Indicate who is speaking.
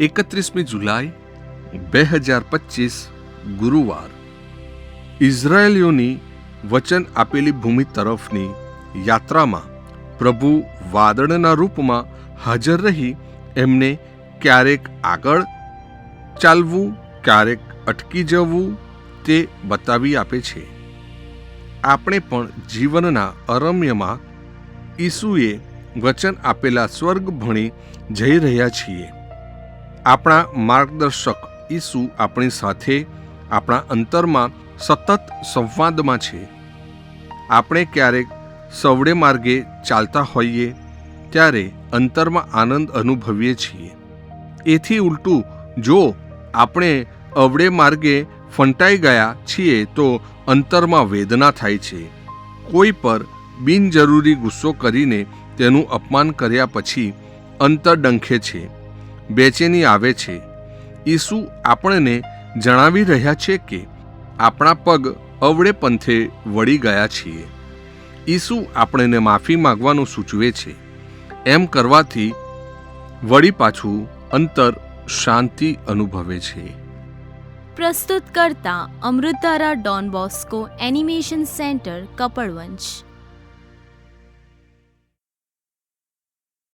Speaker 1: એકત્રીસમી જુલાઈ, બે હજાર પચીસ, ગુરુવાર. ઇઝરાયેલીઓની વચન આપેલી ભૂમિ તરફની યાત્રામાં પ્રભુ વાદળના રૂપમાં હાજર રહી એમને ક્યારેક આગળ ચાલવું, ક્યારેક અટકી જવું તે બતાવી આપે છે. આપણે પણ જીવનના અરમ્યમાં ઈસુએ વચન આપેલા સ્વર્ગ ભણી જઈ રહ્યા છીએ. આપણા માર્ગદર્શક ઈસુ આપણી સાથે આપણા અંતરમાં સતત સંવાદમાં છે. આપણે ક્યારેક સવડે માર્ગે ચાલતા હોઈએ, ત્યારે અંતરમાં આનંદ અનુભવીએ છીએ. એથી ઉલટું, જો આપણે અવડે માર્ગે ફંટાઈ ગયા છીએ, તો અંતરમાં વેદના થાય છે. કોઈ પર બિનજરૂરી ગુસ્સો કરીને તેનું અપમાન કર્યા પછી અંતર ડંખે છે. બેચેની આવે છે. ઈસુ આપણને જણાવી રહ્યા છે કે આપણા પગ અવળે પંથે વળી ગયા છીએ. ઈસુ આપણને માફી માંગવાનું સૂચવે છે. એમ કરવાથી વળી પાછું અંતર શાંતિ અનુભવે છે.
Speaker 2: પ્રસ્તુત કરતા અમૃતારા Don Bosco animation centre Kapadvanj